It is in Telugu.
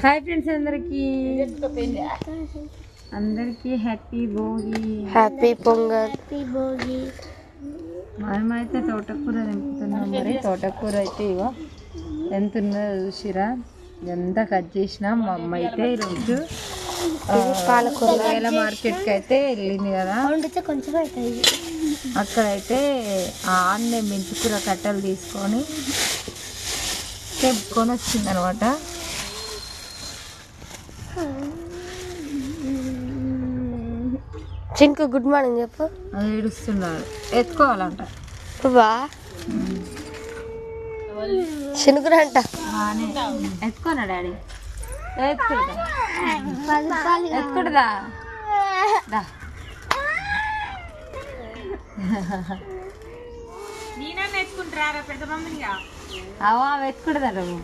హాయ్ ఫ్రెండ్స్ అందరికి. అందరికి హ్యాపీ భోగి. హ్యాపీ పొంగల్. మనమైతే తోటకూర తెంపుతున్నాం మరి. తోటకూర అయితే ఇగో ఎంత ఉన్నదో చూసిరా. ఎంత కట్ చేసినా మా అమ్మ అయితే ఈరోజు పాలకూర మార్కెట్కి అయితే వెళ్ళింది కదా. కొంచెం అవుతుంది అక్కడైతే ఆన్నే మెంతికూర కట్టలు తీసుకొని తెంపుకొని వచ్చింది అనమాట చింకు గుడ్ మార్నింగ్ చెప్పు. అది ఏడుస్తున్నాడు. ఎత్తుకోవాలంట. శనుగురంట బాగానే ఎత్తుకోనా డాడీ? ఎత్తుకుంటా ఎత్తుకుంటుందా? దా. అవా ఎత్తుకుంటుందా నువ్వు?